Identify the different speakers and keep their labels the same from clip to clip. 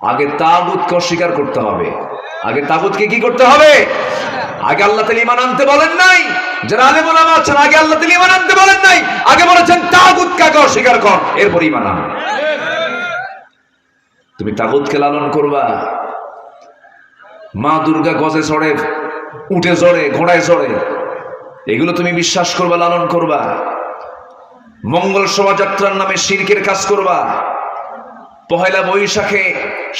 Speaker 1: আগে তাগুতকে অস্বীকার করতে হবে। আগে তাগুতকে কি করতে হবে? আগে আল্লাহ তাআলা ঈমান আনতে বলেন নাই। যারা আলেম ওলামা আছেন, আগে আল্লাহ তাআলা ঈমান আনতে বলেন নাই। আগে বলেছেন তাগুতকে আগে অস্বীকার কর, এরপর ঈমান আন। তুমি তাগুতকে লালন করবা। মা দুর্গা গজে চড়ে, উঠে চড়ে, ঘোড়ায় চড়ে, এগুলো তুমি বিশ্বাস করবা, লালন করবা। মঙ্গল শোভাযাত্রার নামে শিরকের কাজ করবা। পহেলা বৈশাখে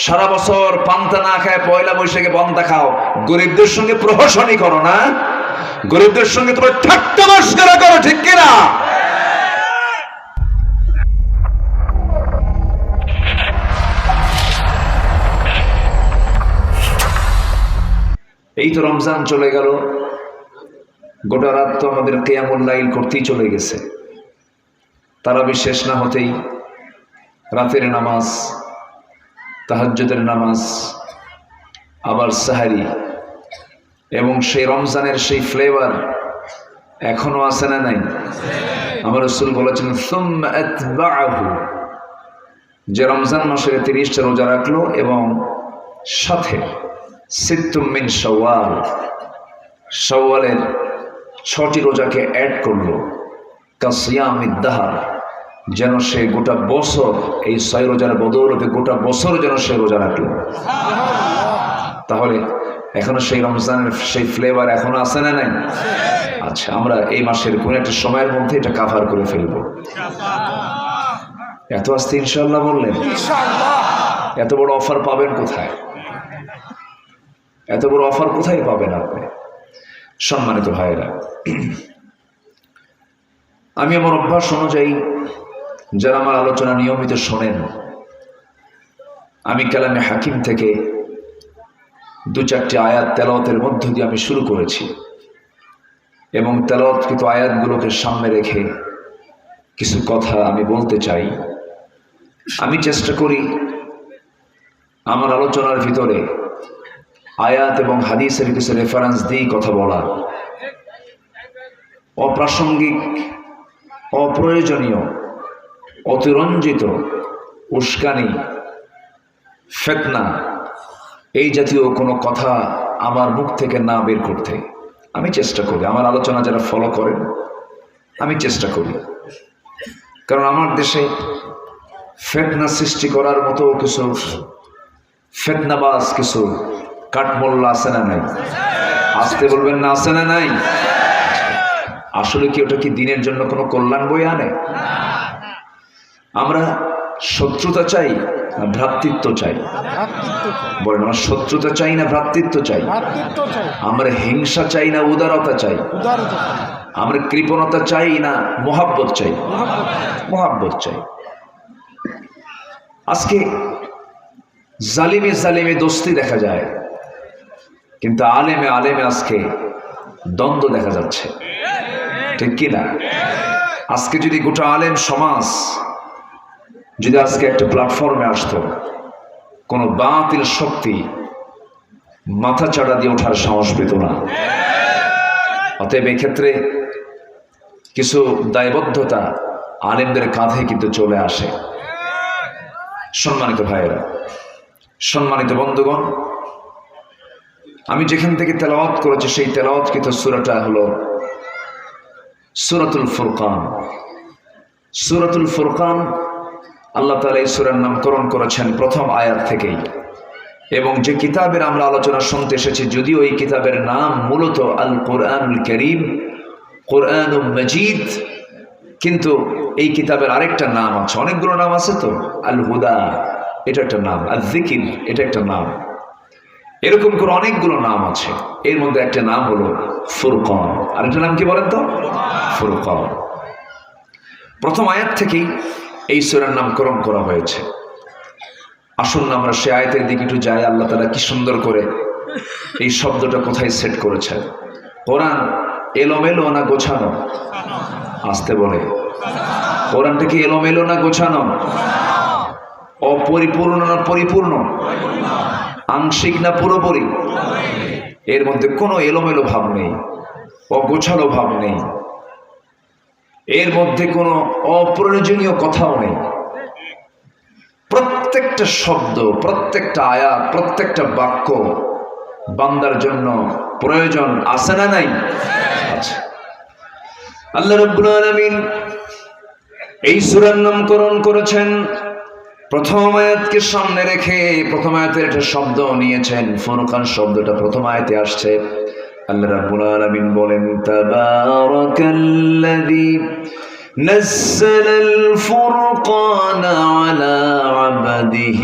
Speaker 1: সারা বছর পান্তা না খায় পয়লা বৈশাখে বন্তা খাও। গরিবদের সঙ্গে প্রহসনই করো না। গরিবদের সঙ্গে তোমার ঠাট্টা মস্করা করো, ঠিক কিনা? এই তো রমজান চলে গেল। গোটা রাত তো আমাদের কেয়ামুল লাইল করতেই চলে গেছে। তারা শেষ না হতেই রাতের নামাজ, তাহাজ্জুদের নামাজ, আবার সাহারি এবং সেই রমজানের সেই ফ্লেভার এখনও আছে না নাই? আমার রসুল বলেছেন যে রমজান মাসের তিরিশটা রোজা রাখল এবং সাথে সিত্তুম সওয়াল শাওয়ালের ছটি রোজাকে অ্যাড করল কাসিয়ামিদ্দাহার যেন সে গোটা বছর এই ছয় রোজার বদৌলতে গোটা বছর যেন সে রোজা রাখল। তাহলে এখনও সেই রমজানের সেই ফ্লেভার এখনও আছে না নাই? আচ্ছা আমরা এই মাসের কোন একটা সময়ের মধ্যে এটা কাভার করে ফেলব। এত আস্তে ইনশাল্লাহ বললেন? এত বড় অফার পাবেন কোথায়? এত বড় অফার কোথায় পাবেন আপনি? সম্মানিত ভাইয়েরা আমি আমার অভ্যাস অনুযায়ী যারা আমার আলোচনা নিয়মিত শোনেন, আমি কালামে হাকিম থেকে দু চারটি আয়াত তেলাওয়াতের মধ্য দিয়ে আমি শুরু করেছি এবং তেলাওয়াতকৃত আয়াতগুলোকে সামনে রেখে কিছু কথা আমি বলতে চাই। আমি চেষ্টা করি আমার আলোচনার ভিতরে আয়াত এবং হাদিসের কিছু রেফারেন্স দিয়েই কথা বলার অপ্রাসঙ্গিক, অপ্রয়োজনীয় অতিরঞ্জিত, উস্কানি, ফেতনা, এই জাতীয় কোনো কথা আমার মুখ থেকে না বের করতে। আমি চেষ্টা করি, আমার আলোচনা যারা ফলো করেন, আমি চেষ্টা করি। কারণ আমার দেশে ফেতনা সৃষ্টি করার মতো কিছু ফেতনাবাজ কিছু কাঠমোল্লা আছে না নাই? আসতে বলবেন না, আছে না নাই? আসলে কি ওটা কি দিনের জন্য কোনো কল্যাণ বই আনে? আমরা শত্রুতা চাই না ভ্রাতৃত্ব চাই। বলেন আমরা শত্রুতা চাই না ভ্রাতৃত্ব চাই? আমরা হিংসা চাই না উদারতা চাই? আমরা কৃপণতা চাই না মোহাব্বত চাই? মোহাব্বত চাই। আজকে জালিমে জালিমে দোস্তি দেখা যায় কিন্তু আলেমে আলেমে আজকে দ্বন্দ্ব দেখা যাচ্ছে। ঠিক কি না আজকে যদি গোটা আলেম সমাজ যদি আজকে একটা প্ল্যাটফর্মে আসতো, কোনো বাতিল শক্তি মাথা চাড়া দিয়ে ওঠার সাহস পেত না। অতএব এক্ষেত্রে কিছু দায়বদ্ধতা আলেমদের কাঁধে কিন্তু চলে আসে। সম্মানিত ভাইয়েরা, সম্মানিত বন্ধুগণ, আমি যেখান থেকে তেলাওয়াত করেছি, সেই তেলাওয়াতকৃত সুরাটা হলো সুরাতুল ফুরকান। সুরাতুল ফুরকান আল্লাহ তালা এই সুরার নামকরণ করেছেন প্রথম আয়াত থেকেই। এবং যে কিতাবের আমরা আলোচনা শুনতে এসেছি, যদিও এই কিতাবের নাম মূলত আল কোরআনুল করিম কোরআন মজিদ, কিন্তু এই কিতাবের আরেকটা নাম আছে। অনেকগুলো নাম আছে তো? আল হুদা এটা একটা নাম। আল জিকির এটা একটা নাম। এরকম করে অনেকগুলো নাম আছে। এর মধ্যে একটা নাম হলো ফুরকন। আরেকটা নাম কি বলেন তো? ফুরকন। প্রথম আয়াত থেকেই এই সুরার নামকরণ করা হয়েছে। আসুন আমরা সে আয়তের দিকে একটু যাই, আল্লাহ তারা কি সুন্দর করে এই শব্দটা কোথায় সেট করেছেন। কোরআন এলোমেলো না গোছানো? আসতে বলে। কোরআনটা কি এলোমেলো না গোছানো? অপরিপূর্ণ না পরিপূর্ণ? আংশিক না পুরোপুরি? এর মধ্যে কোনো এলোমেলো ভাব নেই, অগোছালো ভাব নেই। এর মধ্যে কোনো অপ্রয়োজনীয় কথাও নেই। প্রত্যেকটা শব্দ, প্রত্যেকটা আয়াত, প্রত্যেকটা বাক্য বান্দার জন্য প্রয়োজন আছে না নাই? আল্লাহ রাব্বুল আলামিন এই সূরার নামকরণ করেছেন। প্রথম আয়াতকে সামনে রেখে প্রথম আয়াতের একটা শব্দ নিয়েছেন। ফুরকান শব্দটা প্রথম আয়াতে আসছে। আল্লাহ রাব্বুল আলামিন বলেন তাবারাকাল্লাযী نزل الفرقان على عبده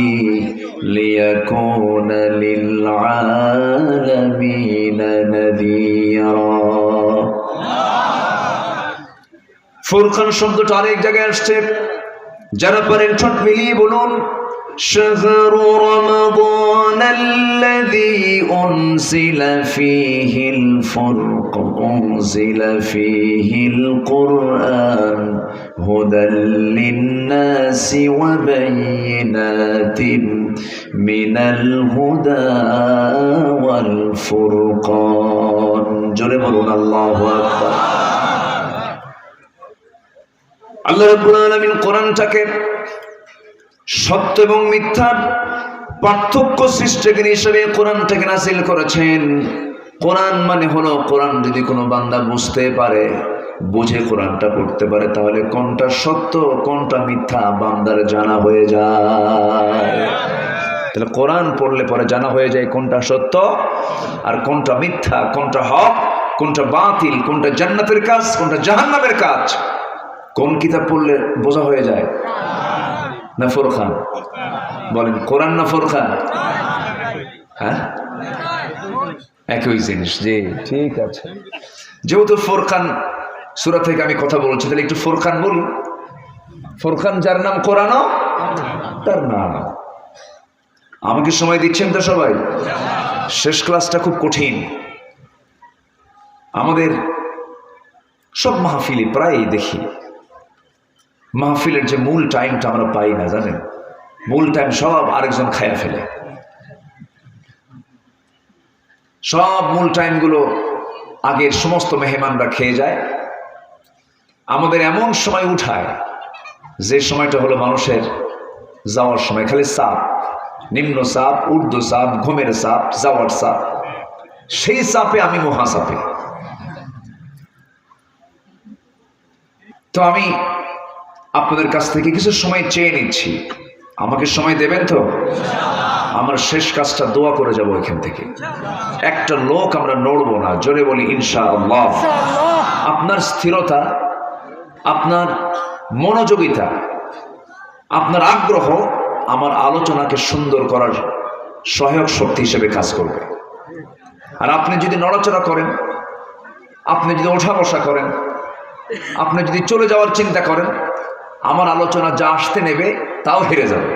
Speaker 1: ليكون للعالمين نذيرا ফুরকান শব্দটা আরেক জায়গায় আসছে যারা পারেন ঠোঁট মিলিয়ে বলুন شهر رمضان الذي أنزل فيه الفرق أنزل فيه القرآن هدى للناس وبينات من الهدى والفرقان جربنا الله أكبر الله رب العالمين قرآن تكب সত্য এবং মিথ্যার পার্থক্য সৃষ্টিকারী হিসেবে কোরআনটাকে নাসিল করেছেন। কোরআন মানে হলো, কোরআন যদি কোনো বান্দা বুঝতে পারে, বুঝে কোরআনটা পড়তে পারে, তাহলে কোনটা সত্য, কোনটা মিথ্যা বান্দার জানা হয়ে যায়। তাহলে কোরআন পড়লে পরে জানা হয়ে যায় কোনটা সত্য আর কোনটা মিথ্যা, কোনটা হক, কোনটা বাতিল, কোনটা জান্নাতের কাজ, কোনটা জাহান্নামের কাজ। কোন কিতাব পড়লে বোঝা হয়ে যায়? না ফোরখান বলেন, কোরআন না ফোরখান হ্যাঁ? একই জিনিস, জি, ঠিক আছে। যেহেতু ফোরখান সুরা থেকে আমি কথা বলছি, তাহলে একটু ফোরখান বলি ফোরখান যার নাম কোরআনও, তার নাম। আমাকে সময় দিচ্ছেন তো সবাই? শেষ ক্লাসটা খুব কঠিন। আমাদের সব মাহফিলি প্রায়ই দেখি। মাহফিলের যে মূল টাইমটা আমরা পাই না, জানেন? মূল টাইম সব আরেকজন খায়া ফেলে। সব মূল টাইমগুলো আগের সমস্ত মেহমানরা খেয়ে যায়। আমাদের এমন সময় উঠায়, যে সময়টা হলো মানুষের যাওয়ার সময়। খালি সাপ, নিম্ন সাপ উর্দু সাপ, ঘুমের সাপ, যাওয়ার সাপ। সেই সাপে আমি মহাসাপে। তো আমি আপনাদের কাছ থেকে কিছু সময় চেয়ে নিচ্ছি। আমাকে সময় দেবেন তো? আমার শেষ কাজটা দোয়া করে যাব এখান থেকে। একটা লোক আমরা নড়বো না, জোরে বলি ইনশা আল্লাহ আপনার স্থিরতা, আপনার মনোযোগিতা, আপনার আগ্রহ আমার আলোচনাকে সুন্দর করার সহায়ক শক্তি হিসেবে কাজ করবে। আর আপনি যদি নড়াচড়া করেন, আপনি যদি ওঠা বসা করেন, আপনি যদি চলে যাওয়ার চিন্তা করেন আমার আলোচনা যা আসতে নেবে তাও হেরে যাবে।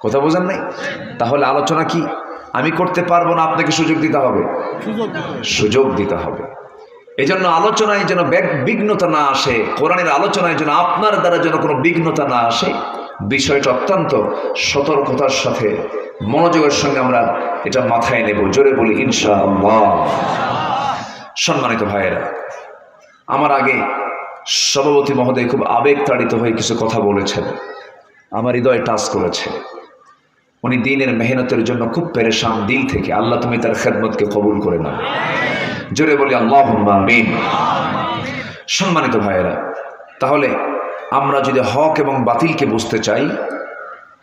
Speaker 1: কথা বোঝেন নাই? তাহলে আলোচনা কি? আমি করতে পারব না আপনাকে সুযোগ দিতে হবে। সুযোগ দিতে হবে। এই জন্য আলোচনায় যেন বিঘ্নতা না আসে কোরআনের আলোচনায় যেন আপনার দ্বারা যেন কোনো বিঘ্নতা না আসে বিষয়টা অত্যন্ত সতর্কতার সাথে মনোযোগের সঙ্গে আমরা এটা মাথায় নেব জোরে বলি ইনশা আল্লাহ সম্মানিত ভাইয়েরা আমার আগে সভাপতি মহোদয় খুব আবেগ তাড়িত হয়ে কিছু কথা বলেছেন। আমার হৃদয় টাচ করেছে। উনি দিনের মেহনতের জন্য খুব পেরেশান দিল থেকে। আল্লাহ তুমি তার খেদমতকে কবুল করে নাও। জোরে বলি আল্লাহ সম্মানিত ভাইয়েরা, তাহলে আমরা যদি হক এবং বাতিলকে বুঝতে চাই,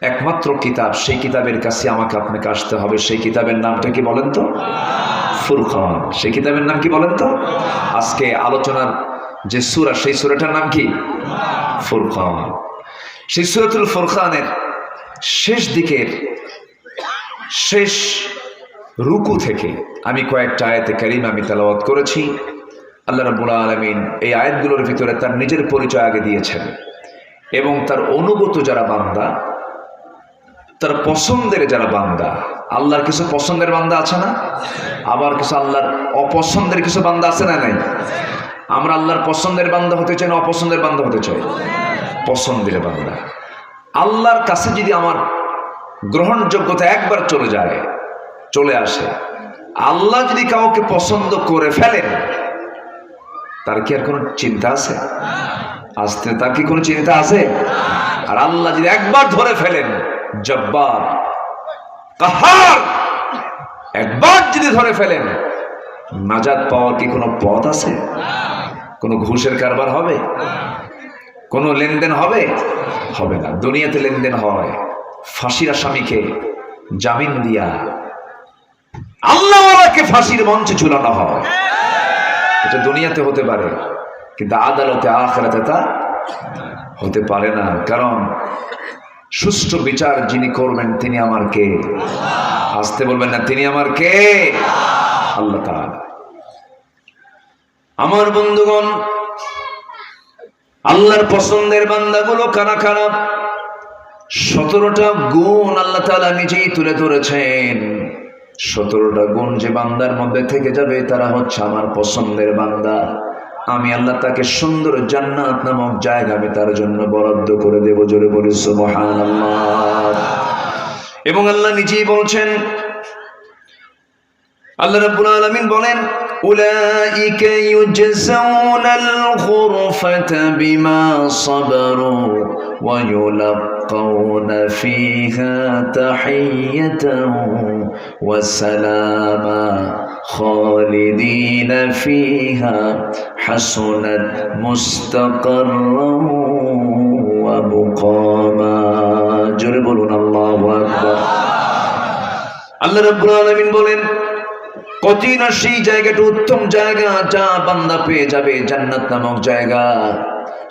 Speaker 1: একমাত্র কিতাব, সেই কিতাবের কাছে আমাকে আপনাকে আসতে হবে। সেই কিতাবের নামটা কি বলেন তো? ফুরখান সেই কিতাবের নাম কি বলেন তো? আজকে আলোচনার যে সুরা, সেই সুরাটার নাম কি? ফুরখান সেই সুরাতুল ফুরখানের শেষ দিকের শেষ রুকু থেকে আমি কয়েকটা আয়াতে কারিম আমি তেলাওয়াত করেছি। আল্লাহ রাবুল আলমিন এই আয়াতগুলোর ভিতরে তার নিজের পরিচয় আগে দিয়েছেন এবং তার অনুগত যারা বান্দা, তার পছন্দের যারা বান্দা, আল্লাহর কিছু পছন্দের বান্দা আছে না? আবার কিছু আল্লাহর অপছন্দের কিছু বান্দা আছে না নাই? আমরা আল্লাহর পছন্দের বান্ধব হতে চাই না অপছন্দের বান্ধব হতে চাই? পছন্দের বান্দা। আল্লাহর কাছে যদি আমার গ্রহণযোগ্যতা একবার চলে যায়, চলে আসে, আল্লাহ যদি কাউকে পছন্দ করে ফেলেন, তার কি আর কোনো চিন্তা আছে? আসতে তার কি কোনো চিন্তা আছে? আর আল্লাহ যদি একবার ধরে ফেলেন, জব্বার, কাহার, একবার যদি ধরে ফেলেন নাজাত পাওয়ার কি কোনো পথ আছে? কোনো ঘুষের কারবার হবে? কোনো লেনদেন হবে? হবে না। দুনিয়াতে লেনদেন হয়। ফাঁসির আসামিকে জামিন দিয়া আল্লাহকে ফাঁসির মঞ্চে ঝুলানো হয়। এটা দুনিয়াতে হতে পারে, কিন্তু আদালতে আখরাতে তা হতে পারে না। কারণ সুষ্ঠু বিচার যিনি করবেন, তিনি আমার কে? আসতে বলবেন না, তিনি আমার কে? আল্লাহ আমার বন্ধুগণ, আল্লাহর পছন্দের বান্দাগুলো কারা কারা? সতেরোটা গুণ আল্লাহ তাআলা নিজেই তুলে ধরেছেন। সতেরোটা গুণ যে বান্দার মধ্যে থেকে যাবে, তারা হচ্ছে আমার পছন্দের বান্দা। আমি আল্লাহ তাকে সুন্দর জান্নাত নামক জায়গা আমি তার জন্য বরাদ্দ করে দেব, জোরে বলি সুবহানাল্লাহ। এবং আল্লাহ নিজেই বলছেন আল্লাহ রাব্বুল আলামিন বলেন, উলাইকা ইউজজাউনাল গুরফাতা বিমা সাবারু ওয়া ইউলাক্কাউনা ফিহা তাহিয়াতান ওয়া সালামা খালিদিনা ফিহা হাসুনাত মুস্তাকাররান ওয়া মুকামা। জোরে বলুন, আল্লাহু আকবার। আল্লাহ রাব্বুল আলামিন বলেন কতই না সেই জায়গাটা উত্তম জায়গা যা বান্দা পেয়ে যাবে, জান্নাত নামক জায়গা।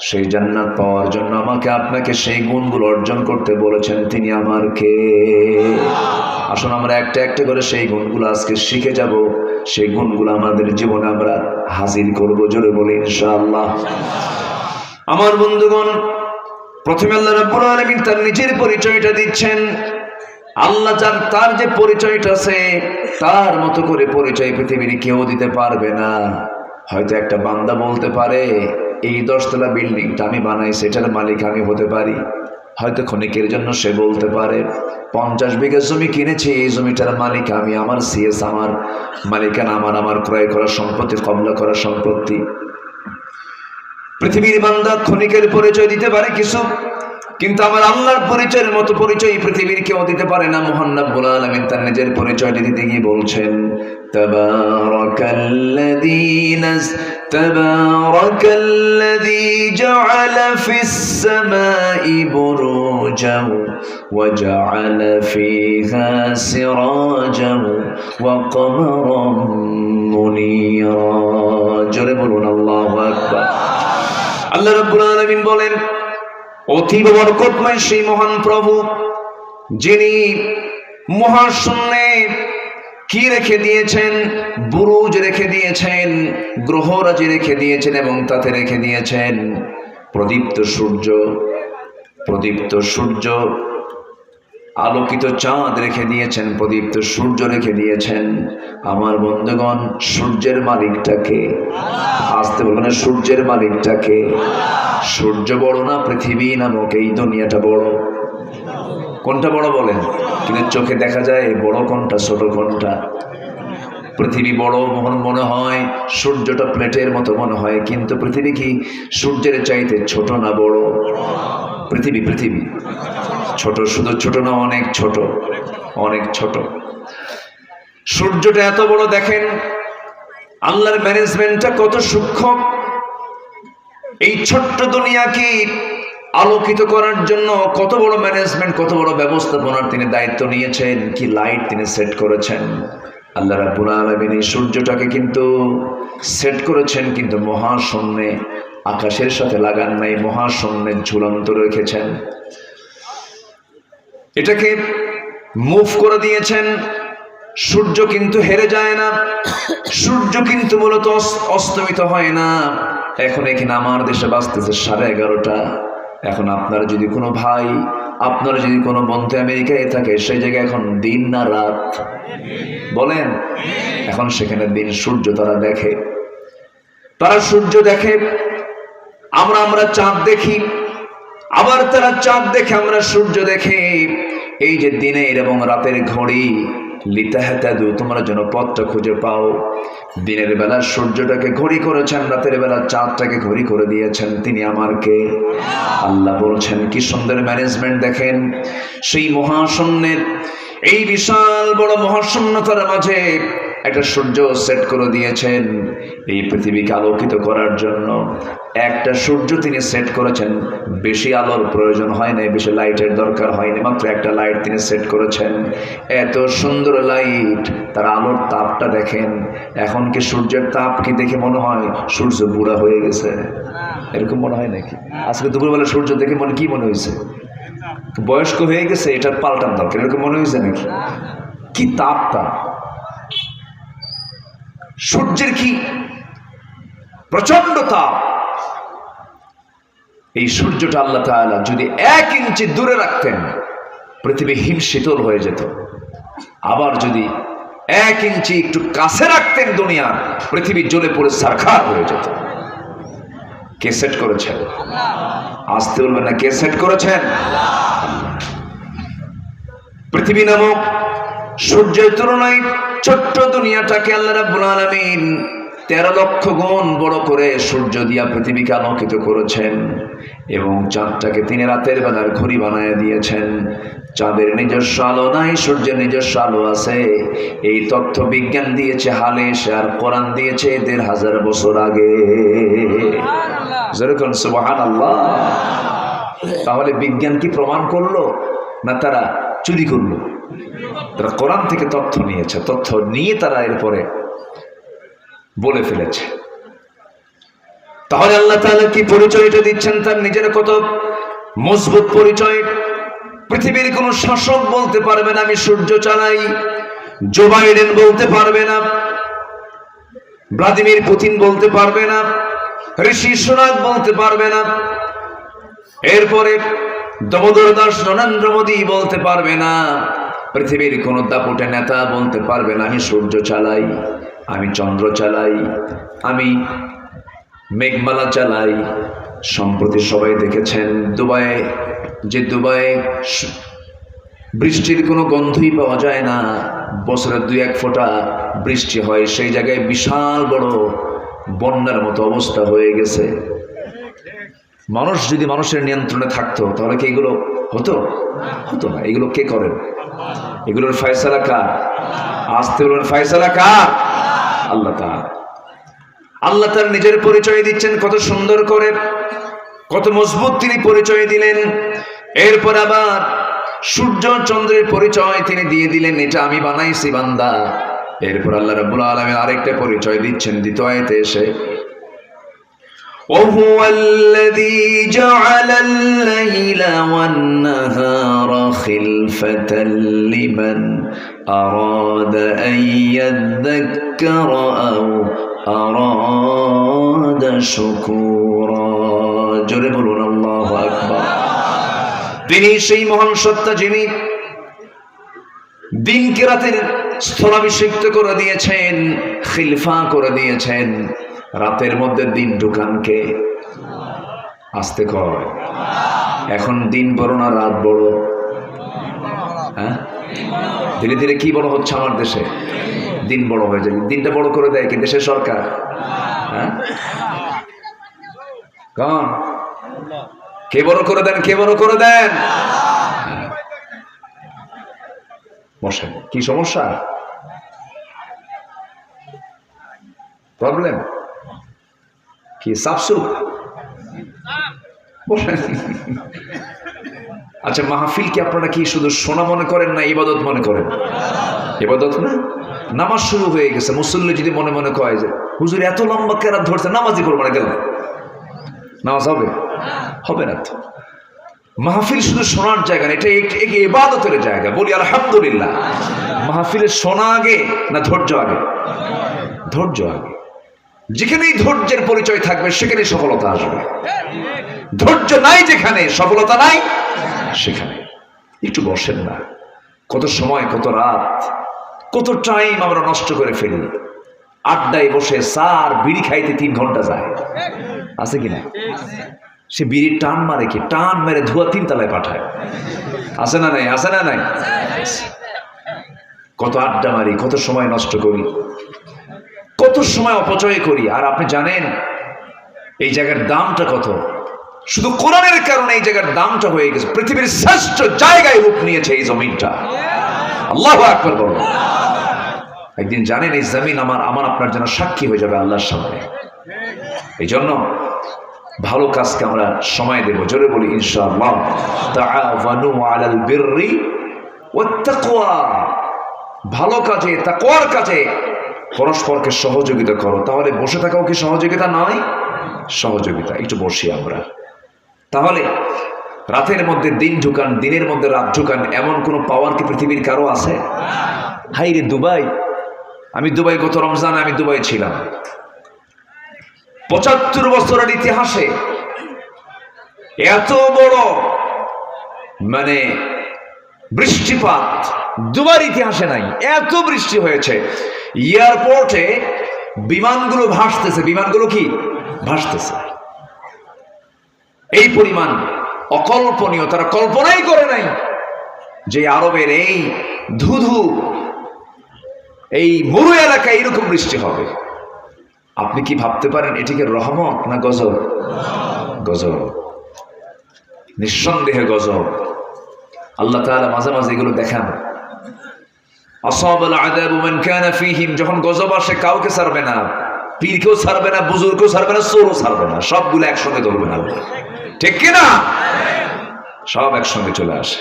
Speaker 1: সেই জান্নাত পাওয়ার জন্য আমাকে আপনাকে সেই গুণগুলো অর্জন করতে বলেছেন তিনি আমার কে আসুন আমরা একটা একটা করে সেই গুণগুলো আজকে শিখে যাব। সেই গুণগুলো আমাদের জীবনে আমরা হাজির করব জোরে বলে ইনশাআল্লাহ। আমার বন্ধুগণ, প্রথমে আল্লাহ রাব্বুল আলামিন তার নিজের পরিচয়টা দিচ্ছেন। আল্লাহ যার, তার যে পরিচয়টা আছে তার মতো করে পরিচয় পৃথিবীর কেউ দিতে পারবে না। হয়তো একটা বান্দা বলতে পারে, এই দশতলা বিল্ডিংটা আমি বানাই, সেটার মালিক আমি হতে পারি। হয়তো ক্ষণিকের জন্য সে বলতে পারে, পঞ্চাশ বিঘা জমি কিনেছি, এই জমিটার মালিক আমি, আমার সিএস আমার মালিকানা, আমার আমার ক্রয় করা সম্পত্তি, কবলা করা সম্পত্তি। পৃথিবীর বান্দা ক্ষণিকের পরিচয় দিতে পারে কিছু কিন্তু আমার আল্লাহর পরিচয়ের মতো পরিচয় পৃথিবীর কেউ দিতে পারে না। মোহান রব্বুল আলামিন তার নিজের পরিচয়টি দিতে গিয়ে বলছেন তাবারাকাল্লাযী নাস তাবারাকাল্লাযী জাআলা ফিস সামাই বুরুজান ওয়া জাআলা ফিহা সিরাজান ওয়া কমারান মুনীরা। জোরে বলুন, আল্লাহু আকবার। অতীব বরকতময় সেই মহান প্রভু, যিনি মহাশূন্যে কি রেখে দিয়েছেন? বুরুজ রেখে দিয়েছেন, গ্রহরাজি রেখে দিয়েছেন এবং তাতে রেখে দিয়েছেন প্রদীপ্ত সূর্য। প্রদীপ্ত সূর্য আলোকিত চাঁদ রেখে দিয়েছেন, প্রদীপ্ত সূর্য রেখে দিয়েছেন। আমার বন্ধুগণ, সূর্যের মালিকটাকে। আসতে বলবেন সূর্যের মালিকটাকে। সূর্য বড় না, পৃথিবী নামক এই দুনিয়াটা বড়। কোনটা বড় বলেন? কিন্তু চোখে দেখা যায় বড় কোনটা, ছোট কোনটা? পৃথিবী বড় মন মনে হয়, সূর্যটা প্লেটের মতো মনে হয়, কিন্তু পৃথিবী কি সূর্যের চাইতে ছোট না বড়? পৃথিবী পৃথিবী। ছোট, শুধু ছোট না, অনেক ছোট অনেক ছোট। সূর্যটা এত বড়, দেখেন, আল্লাহর ম্যানেজমেন্টটা কত সূক্ষ্ম। এই ছোট্ট দুনিয়াকে আলোকিত করার জন্য কত বড় ম্যানেজমেন্ট, কত বড় ব্যবস্থাপনার তিনি দায়িত্ব নিয়েছেন, কি লাইট তিনি সেট করেছেন। আল্লাহ রাব্বুল আলামিন এই সূর্যটাকে কিন্তু সেট করেছেন, কিন্তু মহাশূন্যে, আকাশের সাথে লাগান নাই, মহাশূন্যে ঝুলন্ত রেখেছেন। এটাকে মুভ করে দিয়েছেন। সূর্য কিন্তু হেরে যায় না। সূর্য কিন্তু মূলত অস্তমিত হয় না। এখন এখানে আমার দেশে বাঁচতেছে সাড়ে এগারোটা। এখন আপনার যদি কোনো ভাই, আপনার যদি কোনো বন্ধু আমেরিকায় থাকে সেই জায়গায় এখন দিন না রাত। বলেন, এখন সেখানে দিন সূর্য তারা দেখে। তারা সূর্য দেখে, আমরা আমরা চাঁদ দেখি। আবার তারা চাঁদ দেখে, আমরা সূর্য দেখে। এই যে দিনের এবং রাতের ঘড়ি, লিতাহাতাদু, তোমরা যেন পথটা খুঁজে পাও। দিনের বেলা সূর্যটাকে ঘড়ি করেছেন, রাতের বেলা চাঁদটাকে ঘড়ি করে দিয়েছেন তিনি আমারকে। আল্লাহ বলছেন, কি সুন্দর ম্যানেজমেন্ট দেখেন, সেই মহাশূন্যের, এই বিশাল বড় মহাশূন্যতার মাঝে একটা সূর্য সেট করে দিয়েছেন এই পৃথিবীকে আলোকিত করার জন্য। একটা সূর্য তিনি সেট করেছেন, বেশি আলোর প্রয়োজন হয় না বেশি লাইটের দরকার হয়নি, মাত্র একটা লাইট তিনি সেট করেছেন। এত সুন্দর লাইট তার আলোর তাপটা দেখেন। এখন কি সূর্যের তাপ কি দেখে মনে হয়? সূর্য বুড়া হয়ে গেছে। এরকম মনে হয় নাকি? আজকে দুপুরবেলা সূর্য দেখে মনে কি মনে হয়েছে? বয়স্ক হয়ে গেছে, এটার পাল্টান দরকার, এরকম মনে হয়েছে নাকি? কি তাপ তাপ সূর্যের কি প্রচণ্ড তাপ এই সূর্যটা আল্লাহ তাআলা যদি এক ইঞ্চি দূরে রাখতেন, পৃথিবী হিম শীতল হয়ে যেত। আবার যদি এক ইঞ্চি একটু কাছে রাখতেন দুনিয়ার, পৃথিবী জ্বলে পড়ে সারখার হয়ে যেত। কে সেট করেছেন? আসতে বলবেন না, কে সেট করেছেন? পৃথিবী নামক সূর্যের তুলনায় ছোট্ট দুনিয়াটাকে আল্লাহ রাব্বুল আলামিন তেরো লক্ষ গুণ বড় করে সূর্য দিয়া পৃথিবীকে আলোকিত করেছেন এবং চাঁদটাকে তিনি রাতের বেলার ঘড়ি বানায় দিয়েছেন। চাঁদের নিজস্ব আলো নাই সূর্যের নিজস্ব আলো আছে। এই তথ্য বিজ্ঞান দিয়েছে হালে আর কোরআন দিয়েছে দেড় হাজার বছর আগে। যেরকম সুবাহান আল্লাহ তাহলে বিজ্ঞান কি প্রমাণ করল? না তারা চুরি করল। তারা কোরআন থেকে তথ্য নিয়েছে। তথ্য নিয়ে তারা এরপরে বলে ফেলেছে। তাহলে আল্লাহ তাআলা কি পরিচয়টা দিচ্ছেন? তার নিজের কত মজবুত পরিচয়? পৃথিবীর কোন শাসক বলতে পারবে না, আমি সূর্য চালাই, জো বাইডেন বলতে পারবে না, ভ্লাদিমির পুতিন বলতে পারবে না, ঋষি সোনাক বলতে পারবে না। এরপরে দমোদর দাস নরেন্দ্র মোদী বলতে পারবে না। পৃথিবীর কোন দাপুটে নেতা বলতে পারবে না, আমি সূর্য চালাই, আমি চন্দ্র চালাই, আমি মেঘমালা চালাই। সম্প্রতি সবাই দেখেছেন দুবাইয়ে, যে দুবাইয়ে বৃষ্টির কোনো গন্ধই পাওয়া যায় না। বছরের দুই এক ফোঁটা বৃষ্টি হয়, সেই জায়গায় বিশাল বড় বন্যার মতো অবস্থা হয়ে গেছে। মানুষ যদি মানুষের নিয়ন্ত্রণে থাকতো, তাহলে কি এগুলো হতো? হতো না। এগুলো কে করেন? এগুলোর ফয়সালা কার? আসতে বলুন, ফয়সালা কার? আল্লাহ আল্লাহ তার নিজের পরিচয় দিচ্ছেন, কত সুন্দর করে, কত মজবুত তিনি পরিচয় দিলেন। এরপর আবার সূর্য চন্দ্রের পরিচয় তিনি দিয়ে দিলেন, এটা আমি বানাইছি বান্দা। এরপর আল্লাহ রাব্বুল আলামিন আরেকটা পরিচয় দিচ্ছেন, দ্বিতীয় এসে وهو الذي جعل الليل والنهار خلفة لمن أراد أن يذكر أو أراد شكورا জোরে বলুন আল্লাহু আকবার তিনি সেই মহান সত্তা যিনি দিনকে রাতের স্থলাভিষিক্ত করে দিয়েছেন খিলফা করে দিয়েছেন রাতের মধ্যে দিন ঢুকানকে আসতে কয়। এখন দিন বড় না রাত বড়? হ্যাঁ? ধীরে ধীরে কি বড় হচ্ছে আমার দেশে? দিন বড় হয়ে যায়। দিনটা বড় করে দেয় কি দেশের সরকার? হ্যাঁ? কে বড় করে দেন, কে বড় করে দেন? বসেন। কি সমস্যা? প্রবলেম কি বসেন আচ্ছা মাহফিল কি আপনারা কি শুধু শোনা মনে করেন না ইবাদত মনে করেন? ইবাদত না? নামাজ শুরু হয়ে গেছে। মুসল্লি যদি মনে মনে কয় যে, হুজুর, এত লম্বা কেরাত ধরছে নামাজই করব না গেলাম নামাজ হবে? হবে না তো। মাহফিল শুধু শোনার জায়গা না, এটা ইবাদতের জায়গা। বলি, আলহামদুলিল্লাহ। মাহফিলের শোনা আগে না ধৈর্য আগে? ধৈর্য আগে। যেখানেই ধৈর্যের পরিচয় থাকবে সেখানেই সফলতা আসবে। ধৈর্য নাই যেখানে, সফলতা নাই সেখানে। একটু বসেন না। কত সময়, কত রাত, কত টাইম আমরা নষ্ট করে ফেলি। আড্ডায় বসে সার বিড়ি খাইতে তিন ঘণ্টা যায়। আছে কিনা সে বিড়ির টান মারে কি? টান মেরে ধোয়া তিন তলায় পাঠায়। আছে না নাই? আছে না নাই? কত আড্ডা মারি, কত সময় নষ্ট করি। কত সময় অপচয় করি? আর আপনি জানেন, এই জায়গার দামটা কত? শুধু কোরআনের কারণে এই জায়গার দামটা হয়ে গেছে। পৃথিবীর শ্রেষ্ঠ জায়গায় রূপ নিয়েছে এই জমিনটা। আল্লাহ আকবর বলো একদিন জানেন, এই জমিন আমার আমার আপনার জন্য সাক্ষী হয়ে যাবে আল্লাহর সামনে। এই জন্য ভালো কাজকে আমরা সময় দেব। জোরে বলি, ইনশাআল্লাহ। আলাল ভালো কাজে, তাকওয়ার কাজে পরস্পরকে সহযোগিতা করো। তাহলে বসে থাকাও কি সহযোগিতা? নয় সহযোগিতা। একটু বসি আমরা। তাহলে রাতের মধ্যে দিন ঢুকান দিনের মধ্যে রাত ঢুকান এমন কোনো পাওয়ার কি পৃথিবীর কারও আছে? হাই রে, দুবাই। আমি দুবাই গত রমজানে আমি দুবাই ছিলাম। পঁচাত্তর বছরের ইতিহাসে এত বড় মানে বৃষ্টিপাত দুবার ইতিহাসে নাই। এত বৃষ্টি হয়েছে। এয়ারপোর্টে বিমানগুলো ভাসতেছে। বিমানগুলো কি? ভাসতেছে। এই পরিমাণ অকল্পনীয়। তারা কল্পনাই করে নাই যে আরবের এই ধুধু, এই মরু এলাকায় এরকম বৃষ্টি হবে। আপনি কি ভাবতে পারেন এটিকে রহমত না গজব? গজব। নিঃসন্দেহে গজব। আল্লাহ তাআলা মাঝে মাঝে এগুলো দেখান। আসাবাল আযাবু মান কানা ফীহিম, যখন গজব আসে, কাউকে ছাড়বে না। পীরকেও ছাড়বে না বুজুর্গকেও ছাড়বে না, চোরও ছাড়বে না। সবগুলো একসঙ্গে ধরবে না ঠিক কি না? সব একসঙ্গে চলে আসে।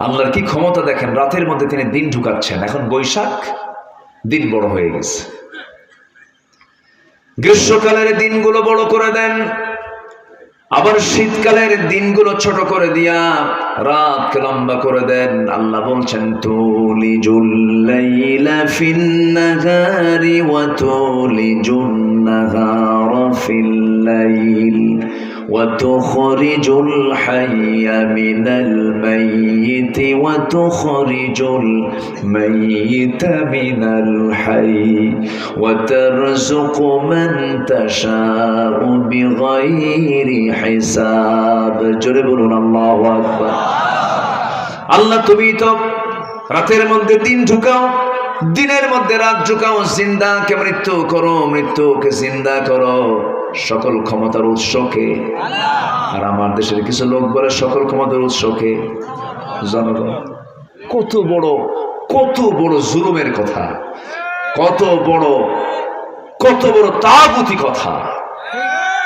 Speaker 1: আল্লাহর কি ক্ষমতা দেখেন? রাতের মধ্যে তিনি দিন ঢুকাচ্ছেন। এখন বৈশাখ, দিন বড় হয়ে গেছে। গ্রীষ্মকালের দিনগুলো বড় করে দেন। আবার শীতকালের দিনগুলো ছোট করে দিয়া রাত লম্বা করে দেন। আল্লাহ বলছেন তুলি জুল্লাইলা ফিন্নাগারি ওয়া তুলি জুন্নাগারা ফিল্লাইল وتخرج الحي من الميت وتخرج الميت من الحي وترزق من تشاء بغير حساب জোরে বলুন আল্লাহু আকবার আল্লাহ তুমি তো রাতের মধ্যে দিন ঢুকাও দিনের মধ্যে রাত ঢুকাও জিন্দাকে মৃত্যু করো, মৃত্যুকে জিন্দা করো। সকল ক্ষমতার উৎসকে আর আমার দেশের কিছু লোক বলে সকল ক্ষমতার উৎসকে জনগণ। কত বড় কত বড় জুলুমের কথা, কত বড় কত বড় তাগুতি কথা।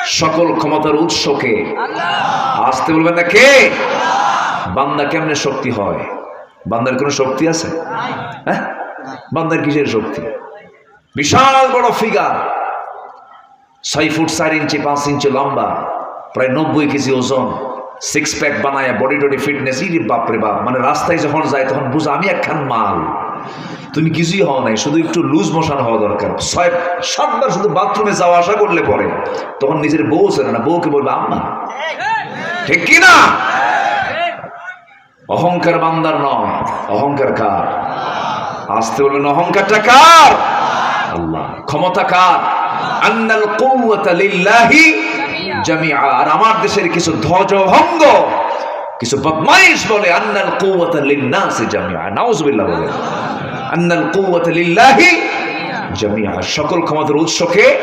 Speaker 1: সকল ক্ষমতার উৎসকে আসতে বলবেন না কে? বান্দা কেমনে শক্তি হয়? বান্দার কোনো শক্তি আছে? হ্যাঁ? বান্দার কিসের শক্তি? বিশাল বড় ফিগার ছয় ফুট চার ইঞ্চি, পাঁচ ইঞ্চি লম্বা, প্রায় নব্বই কেজি ওজন। সিক্স প্যাক বানায় বডি টডি ফিটনেস ই বাপরে বাপ। মানে রাস্তায় যখন যায়, তখন বুঝো, আমি একখান মাল। তুমি কিছুই হও নাই, শুধু একটু লুজ মোশন হওয়া দরকার। ছয়, সাতবার শুধু বাথরুমে যাওয়া, আসা করলে পরে, তখন নিজের বউ চেনে না বউকে বলবে, আম্মা, ঠিক কি না? অহংকার বান্দার নয়, অহংকার কার? আসতে বলবেন অহংকারটা কার? আল্লাহ। ক্ষমতা কার? আন্নাল কুওয়াতা লিল্লাহি জামিআ। আর আমার দেশের কিছু ধ্বজভঙ্গ কিছু বদমাইশ বলে, আন্নাল কুওয়াতা লিন্নাসি জামিআ। নাউজুবিল্লাহ বলে। আন্নাল কুওয়াতা লিল্লাহি জামিআ। সকল ক্ষমতার উৎসকে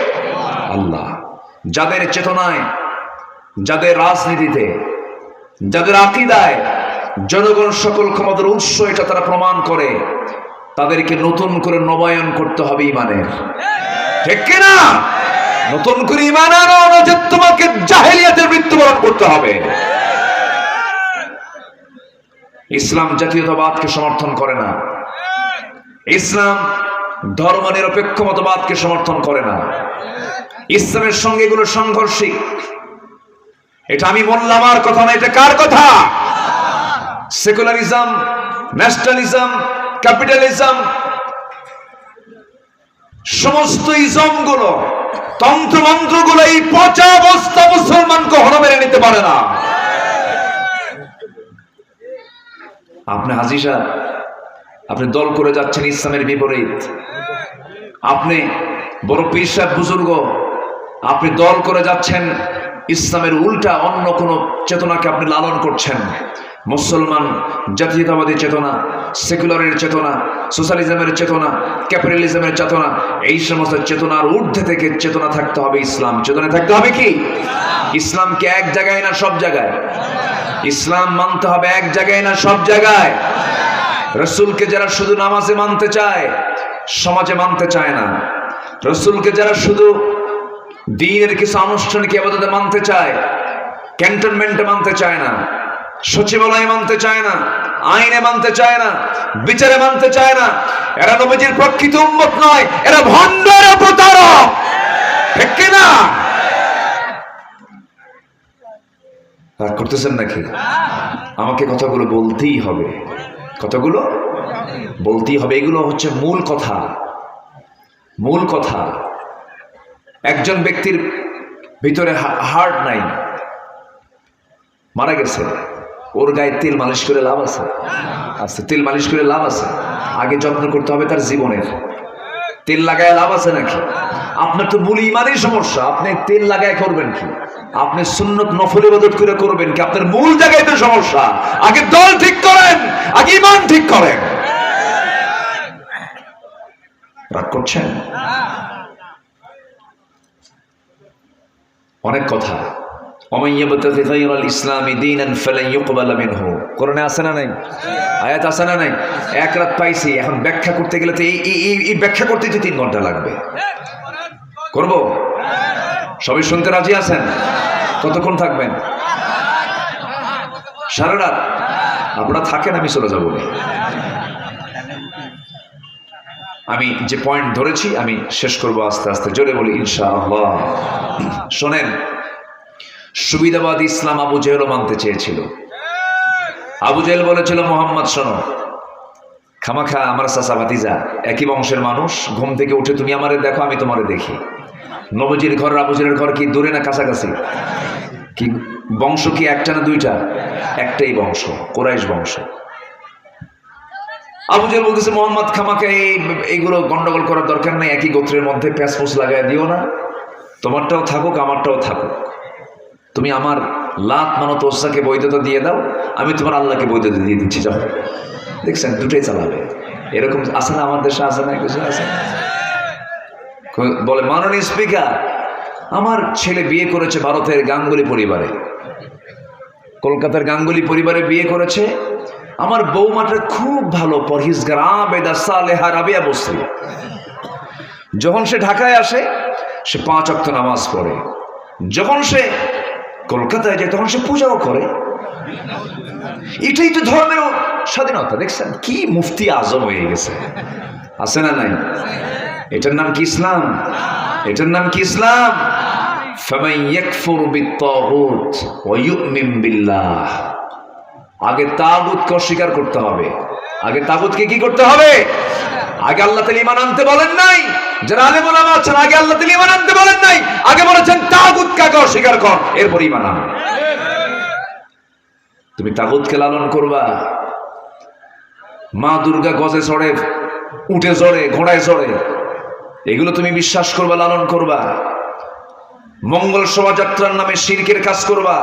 Speaker 1: আল্লাহ। যাদের চেতনায়, যাদের রাজনীতিতে, যাদের আকিদায়, জনগণ সকল ক্ষমতার উৎস এটা তারা প্রমাণ করে। তাদেরকে নতুন করে নবায়ন করতে হবে ইমানের ঠিক কিনা? নতুন করে ইমান আনো নচেত তোমাকে জাহেলিয়াতের মৃত্যুবরণ করতে হবে। ইসলাম জাতীয়তাবাদকে সমর্থন করে না। ইসলাম ধর্ম নিরপেক্ষ মতবাদকে সমর্থন করে না। ইসলামের সঙ্গে এগুলো সাংঘর্ষিক এটা আমি বললাম, আর কথা না, এটা কার কথা? সেকুলারিজম, ন্যাশনালিজম ক্যাপিটালিজম সমস্ত ইজমগুলো তন্ত্র মন্ত্রগুলো এই পচা অবস্থা মুসলমান কখনো মেনে নিতে পারে না। আপনি হাজি সাহেব, আপনি দল করে যাচ্ছেন ইসলামের বিপরীত। আপনি বড় পীর সাহেব বুজুর্গ, আপনি দল করে যাচ্ছেন ইসলামের উল্টা অন্য কোনো চেতনাকে আপনি লালন করছেন। মুসলমান, জাতীয়তাবাদী চেতনা, সেকুলারের চেতনা, সোশ্যালিজমের চেতনা, ক্যাপিটালিজমের চেতনা, এই সমস্ত চেতনার ঊর্ধ্বে থেকে চেতনা থাকতে হবে ইসলাম। চেতনা থাকতে হবে কি? ইসলামকে এক জায়গায় না সব জায়গায়? ইসলাম মানতে হবে এক জায়গায় না সব জায়গায়? রসুলকে যারা শুধু নামাজে মানতে চায়, সমাজে মানতে চায় না। রসুলকে যারা শুধু দিনের কিছু আনুষ্ঠানিক আবাদতে মানতে চায়, ক্যান্টনমেন্টে মানতে চায় না। সচিবালয়ে মানতে চায় না, আইনে মানতে চায় না, বিচারে মানতে চায় না। এরা নবীজির প্রকৃত উন্মত নয়, এরা ভণ্ডের প্রতারক। ঠিক কিনা? করতেছেন নাকি? আমাকে কথাগুলো বলতেই হবে। কথাগুলো? বলতেই হবে, এগুলো হচ্ছে মূল কথা। মূল কথা। একজন ব্যক্তির ভিতরে হার্ট নাই। মারা গেছে। ওর গায়ে তেল মালিশ করে লাভ আছে? আছে, তেল মালিশ করে লাভ আছে। আগে যত্ন করতে হবে তার জীবনের। তেল লাগায় লাভ আছে নাকি? আপনার তো মূল ইমানই সমস্যা। আপনি তেল লাগায় করবেন কি? আপনি সুন্নত নফল ইবাদত করে করবেন কি? আপনার মূল জায়গায় তো সমস্যা। আগে দল ঠিক করেন, আগে ইমান ঠিক করেন। রাগ করছেন? অনেক কথা। অমাইয়াবতাকে গায়রুল ইসলামি দীনান ফালান ইউকবাল মিনহু। কোরআনে আছে না নাই? আয়াত আছে না নাই? এক রাত পাইছি, এখন ব্যাখ্যা করতে গেলে তো এই এই ব্যাখ্যা করতে তো তিন ঘণ্টা লাগবে। করব? সবাই শুনতে রাজি আছেন? কতক্ষণ থাকবেন? সারা রাত? আপনারা থাকেন, আমি চলে যাব। আমি যে পয়েন্ট ধরেছি, আমি শেষ করব আস্তে আস্তে। জোরে বলি, ইনশাআল্লাহ। শোনেন সুবিধাবাদ ইসলাম আবু জেহেলও মানতে চেয়েছিল। আবু জেহেল বলেছিল, মোহাম্মদ, শোনো। খামাখা আমার চাচা ভাতিজা একই বংশের মানুষ, ঘুম থেকে উঠে তুমি আমারে দেখো, আমি তোমারে দেখি। নবজির ঘর, আবু ঘর কি দূরে না কাছাকাছি? কি বংশ কি একটা না দুইটা? একটাই বংশ, কোরাইশ বংশ। আবু জেহেল বলতেছে, মোহাম্মদ খামাকে এই, এইগুলো গন্ডগোল করার দরকার নেই, একই গোত্রের মধ্যে প্যাঁচ লাগাই দিও না। তোমারটাও থাকুক, আমারটাও থাকুক। তুমি আমার লাত মানো ওসাকে বৈধতা দিয়ে দাও, আমি তোমার আল্লাহকে বৈধতা দিয়ে দিচ্ছি, যাও। দেখছেন, দুটোই চালাবে। এরকম আছে না আমার দেশে, আছে না কিছু আছে? বলে, মাননীয় স্পিকার আমার ছেলে বিয়ে করেছে ভারতের গাঙ্গুলি পরিবারে। কলকাতার গাঙ্গুলি পরিবারে বিয়ে করেছে। আমার বৌমাটা খুব ভালো যখন সে ঢাকায় আসে, সে পাঁচ অক্ত নামাজ পড়ে। যখন সে কলকাতায় যায়, তখন সে পূজাও করে। এটাই তো ধর্মের স্বাধীনতা, দেখছেন? কি মুফতি আজম হয়ে গেছে। আছে না নাই? এটার নাম কি ইসলাম? এটার নাম কি ইসলাম? আগে তাগুতকে অস্বীকার করতে হবে। আগে তাগুতকে কি করতে হবে? আগে আল্লাহ তালা আনতে বলেন নাই। যারা আছেন আগে আল্লাহ তাআলা ঈমান আনতে বলেন নাই। আগে বলেছেন, তাগুতকে আগে অস্বীকার কর, এরপর ঈমান আন। তুমি তাগুতকে লালন করবা। মা দুর্গা গজে চড়ে, উঠে চড়ে, ঘোড়ায় চড়ে, এগুলো তুমি বিশ্বাস করবা, লালন করবা। মঙ্গল শোভাযাত্রার নামে শিরকের কাজ করবা।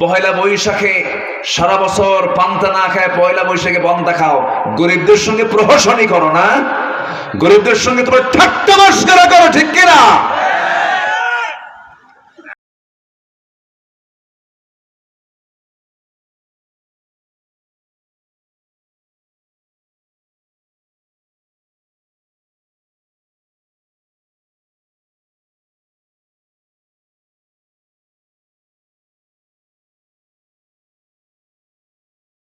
Speaker 1: পয়লা বৈশাখে সারা বছর পান্তা না খায়, পয়লা বৈশাখে বন্তা খাও। গরিবদের সঙ্গে প্রহসনই করো না। গরিবদের সঙ্গে তোমার ঠাট্টা মস্করা করো ঠিক কিনা?